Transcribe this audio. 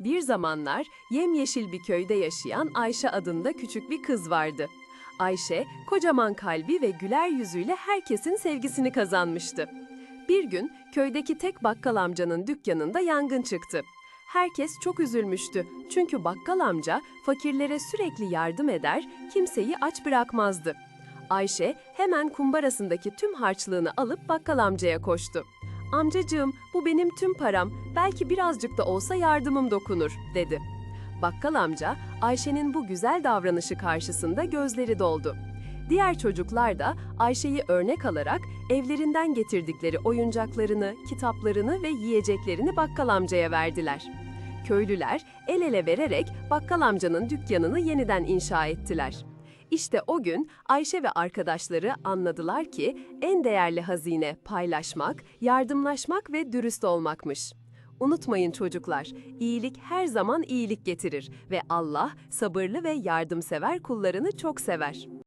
Bir zamanlar yemyeşil bir köyde yaşayan Ayşe adında küçük bir kız vardı. Ayşe, kocaman kalbi ve güler yüzüyle herkesin sevgisini kazanmıştı. Bir gün köydeki tek bakkal amcanın dükkanında yangın çıktı. Herkes çok üzülmüştü çünkü bakkal amca fakirlere sürekli yardım eder, kimseyi aç bırakmazdı. Ayşe hemen kumbarasındaki tüm harçlığını alıp bakkal amcaya koştu. Amcacığım, bu benim tüm param, belki birazcık da olsa yardımım dokunur, dedi. Bakkal amca, Ayşe'nin bu güzel davranışı karşısında gözleri doldu. Diğer çocuklar da Ayşe'yi örnek alarak evlerinden getirdikleri oyuncaklarını, kitaplarını ve yiyeceklerini bakkal amcaya verdiler. Köylüler el ele vererek bakkal amcanın dükkanını yeniden inşa ettiler. İşte o gün Ayşe ve arkadaşları anladılar ki en değerli hazine paylaşmak, yardımlaşmak ve dürüst olmakmış. Unutmayın çocuklar, iyilik her zaman iyilik getirir ve Allah sabırlı ve yardımsever kullarını çok sever.